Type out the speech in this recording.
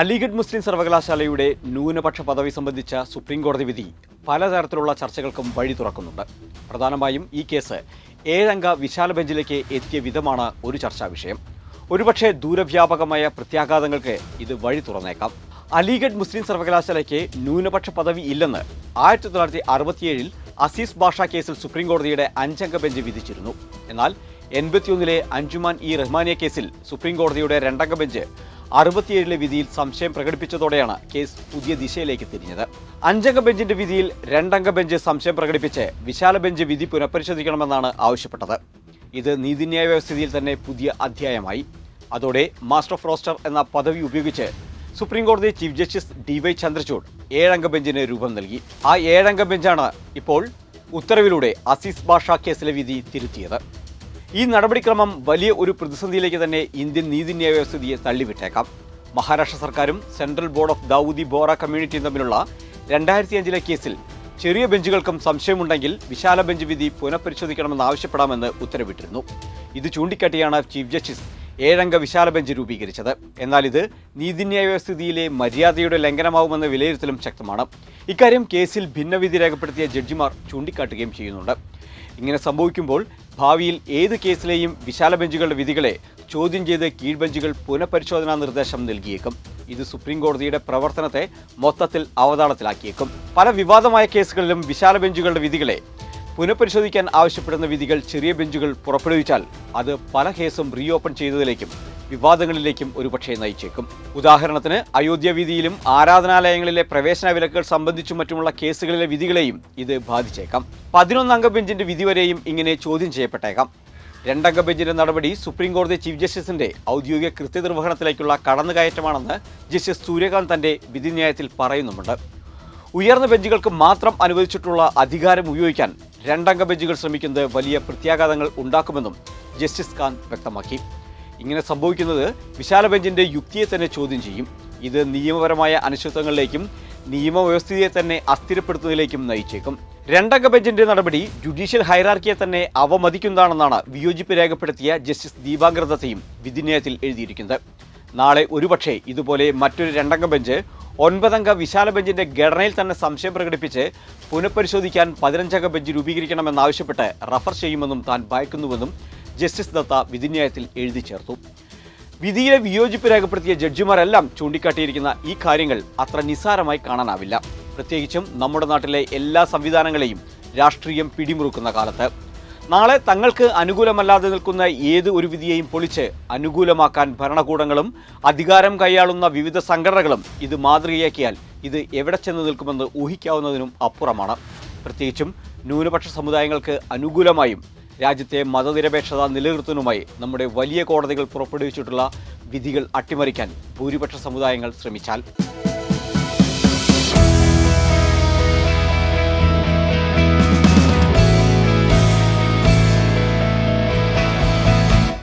അലിഗഡ് മുസ്ലിം സർവകലാശാലയുടെ ന്യൂനപക്ഷ പദവി സംബന്ധിച്ച സുപ്രീം കോടതി വിധി പലതരത്തിലുള്ള ചർച്ചകൾക്കും വഴി തുറക്കുന്നുണ്ട്. പ്രധാനമായും ഈ കേസ് ഏഴംഗ വിശാല ബെഞ്ചിലേക്ക് എത്തിയ വിധമാണ് ഒരു ചർച്ചാ വിഷയം. ഒരുപക്ഷെ ദൂരവ്യാപകമായ പ്രത്യാഘാതങ്ങൾക്ക് ഇത് വഴി തുറന്നേക്കാം. അലിഗഡ് മുസ്ലിം സർവകലാശാലയ്ക്ക് ന്യൂനപക്ഷ പദവി ഇല്ലെന്ന് ആയിരത്തി തൊള്ളായിരത്തി അറുപത്തിയേഴിൽ അസീസ് ഭാഷ കേസിൽ സുപ്രീം കോടതിയുടെ അഞ്ചംഗ ബെഞ്ച് വിധിച്ചിരുന്നു. എന്നാൽ എൺപത്തിയൊന്നിലെ അഞ്ജുമാൻ ഇ റഹ്മാനിയ കേസിൽ സുപ്രീം കോടതിയുടെ രണ്ടംഗ ബെഞ്ച് അറുപത്തിയേഴിലെ വിധിയിൽ സംശയം പ്രകടിപ്പിച്ചതോടെയാണ് കേസ് പുതിയ ദിശയിലേക്ക് തിരിഞ്ഞത്. അഞ്ചംഗ ബെഞ്ചിന്റെ വിധിയിൽ രണ്ടംഗ ബെഞ്ച് സംശയം പ്രകടിപ്പിച്ച് വിശാല ബെഞ്ച് വിധി പുനഃപരിശോധിക്കണമെന്നാണ് ആവശ്യപ്പെട്ടത്. ഇത് നീതിന്യായ വ്യവസ്ഥിതിയിൽ തന്നെ പുതിയ അധ്യായമായി. അതോടെ മാസ്റ്റർ ഓഫ് റോസ്റ്റർ എന്ന പദവി ഉപയോഗിച്ച് സുപ്രീം കോടതി chief justice D Y Chandrachud ഏഴംഗ ബെഞ്ചിന് രൂപം നൽകി. ആ ഏഴംഗ ബെഞ്ചാണ് ഇപ്പോൾ ഉത്തരവിലൂടെ അസീസ് ഭാഷ കേസിലെ വിധി തിരുത്തിയത്. ഈ നടപടിക്രമം വലിയ ഒരു പ്രതിസന്ധിയിലേക്ക് തന്നെ ഇന്ത്യൻ നീതിന്യായ വ്യവസ്ഥിതിയെ തള്ളിവിട്ടേക്കാം. മഹാരാഷ്ട്ര സർക്കാരും central board of Dawoodi Bohra കമ്മ്യൂണിറ്റിയും തമ്മിലുള്ള രണ്ടായിരത്തി അഞ്ചിലെ കേസിൽ ചെറിയ ബെഞ്ചുകൾക്കും സംശയമുണ്ടെങ്കിൽ വിശാല ബെഞ്ച് വിധി പുനഃപരിശോധിക്കണമെന്ന് ആവശ്യപ്പെടാമെന്ന് ഉത്തരവിട്ടിരുന്നു. ഇത് ചൂണ്ടിക്കാട്ടിയാണ് ചീഫ് ജസ്റ്റിസ് ഏഴംഗ വിശാല ബെഞ്ച് രൂപീകരിച്ചത്. എന്നാൽ ഇത് നീതിന്യായ വ്യവസ്ഥിതിയിലെ മര്യാദയുടെ ലംഘനമാവുമെന്ന വിലയിരുത്തലും ശക്തമാണ്. ഇക്കാര്യം കേസിൽ ഭിന്നവിധി രേഖപ്പെടുത്തിയ ജഡ്ജിമാർ ചൂണ്ടിക്കാട്ടുകയും ചെയ്യുന്നുണ്ട്. ഇങ്ങനെ സംഭവിക്കുമ്പോൾ ഭാവിയിൽ ഏത് കേസിലെയും വിശാല ബെഞ്ചുകളുടെ വിധികളെ ചോദ്യം ചെയ്ത് കീഴ്ബെഞ്ചുകൾ പുനഃപരിശോധനാ നിർദ്ദേശം നൽകിയേക്കും. ഇത് സുപ്രീം കോടതിയുടെ പ്രവർത്തനത്തെ മൊത്തത്തിൽ അവതാളത്തിലാക്കിയേക്കും. പല വിവാദമായ കേസുകളിലും വിശാല ബെഞ്ചുകളുടെ വിധികളെ പുനഃപരിശോധിക്കാൻ ആവശ്യപ്പെടുന്ന വിധികൾ ചെറിയ ബെഞ്ചുകൾ പുറപ്പെടുവിച്ചാൽ അത് പല കേസും റീ ഓപ്പൺ ചെയ്തതിലേക്കും വിവാദങ്ങളിലേക്കും ഒരുപക്ഷെ നയിച്ചേക്കും. ഉദാഹരണത്തിന് അയോധ്യ വിധിയിലും ആരാധനാലയങ്ങളിലെ പ്രവേശന വിലക്കുകൾ സംബന്ധിച്ചും മറ്റുമുള്ള കേസുകളിലെ വിധികളെയും ഇത് ബാധിച്ചേക്കാം. പതിനൊന്നംഗ ബെഞ്ചിന്റെ വിധി വരെയും ഇങ്ങനെ ചോദ്യം ചെയ്യപ്പെട്ടേക്കാം. രണ്ടംഗ ബെഞ്ചിന്റെ നടപടി സുപ്രീം കോടതി ചീഫ് ജസ്റ്റിസിന്റെ ഔദ്യോഗിക കൃത്യനിർവഹണത്തിലേക്കുള്ള കടന്നുകയറ്റമാണെന്ന് ജസ്റ്റിസ് സൂര്യകാന്ത് തന്റെ വിധിന്യായത്തിൽ പറയുന്നുമുണ്ട്. ഉയർന്ന ബെഞ്ചുകൾക്ക് മാത്രം അനുവദിച്ചിട്ടുള്ള അധികാരം ഉപയോഗിക്കാൻ രണ്ടംഗ ബെഞ്ചുകൾ ശ്രമിക്കുന്നത് വലിയ പ്രത്യാഘാതങ്ങൾ ഉണ്ടാക്കുമെന്നും ജസ്റ്റിസ് കാന്ത് വ്യക്തമാക്കി. ഇങ്ങനെ സംഭവിക്കുന്നത് വിശാല ബെഞ്ചിന്റെ യുക്തിയെ തന്നെ ചോദ്യം ചെയ്യും. ഇത് നിയമപരമായ അനിശ്ചിതങ്ങളിലേക്കും നിയമവ്യവസ്ഥിതിയെ തന്നെ അസ്ഥിരപ്പെടുത്തുന്നതിലേക്കും നയിച്ചേക്കും. രണ്ടംഗ ബെഞ്ചിന്റെ നടപടി ജുഡീഷ്യൽ ഹൈറാർക്കിയെ തന്നെ അവമതിക്കുന്നതാണെന്നാണ് വിയോജിപ്പ് രേഖപ്പെടുത്തിയ ജസ്റ്റിസ് ദീപാങ്കർ ദത്തയും വിധിന്യായത്തിൽ എഴുതിയിരിക്കുന്നത്. നാളെ ഒരുപക്ഷേ ഇതുപോലെ മറ്റൊരു രണ്ടംഗ ബെഞ്ച് ഒൻപതംഗ വിശാല ബെഞ്ചിന്റെ ഘടനയിൽ തന്നെ സംശയം പ്രകടിപ്പിച്ച് പുനഃപരിശോധിക്കാൻ പതിനഞ്ചംഗ ബെഞ്ച് രൂപീകരിക്കണമെന്നാവശ്യപ്പെട്ട് റഫർ ചെയ്യുമെന്നും താൻ ഭയക്കുന്നുവെന്നും ജസ്റ്റിസ് ദത്ത വിധിന്യായത്തിൽ എഴുതി ചേർത്തു. വിധിയിലെ വിയോജിപ്പ് രേഖപ്പെടുത്തിയ ജഡ്ജിമാരെല്ലാം ചൂണ്ടിക്കാട്ടിയിരിക്കുന്ന ഈ കാര്യങ്ങൾ അത്ര നിസ്സാരമായി കാണാനാവില്ല. പ്രത്യേകിച്ചും നമ്മുടെ നാട്ടിലെ എല്ലാ സംവിധാനങ്ങളെയും രാഷ്ട്രീയം പിടിമുറുക്കുന്ന കാലത്ത്. നാളെ തങ്ങൾക്ക് അനുകൂലമല്ലാതെ നിൽക്കുന്ന ഏത് ഒരു വിധിയെയും പൊളിച്ച് അനുകൂലമാക്കാൻ ഭരണകൂടങ്ങളും അധികാരം കൈയാളുന്ന വിവിധ സംഘടനകളും ഇത് മാതൃകയാക്കിയാൽ ഇത് എവിടെ ചെന്ന് നിൽക്കുമെന്ന് ഊഹിക്കാവുന്നതിനും അപ്പുറമാണ്. പ്രത്യേകിച്ചും ന്യൂനപക്ഷ സമുദായങ്ങൾക്ക് അനുകൂലമായും രാജ്യത്തെ മതനിരപേക്ഷത നിലനിർത്തുന്നതുമായി നമ്മുടെ വലിയ കോടതികൾ പുറപ്പെടുവിച്ചിട്ടുള്ള വിധികൾ അട്ടിമറിക്കാൻ ഭൂരിപക്ഷ സമുദായങ്ങൾ ശ്രമിച്ചാൽ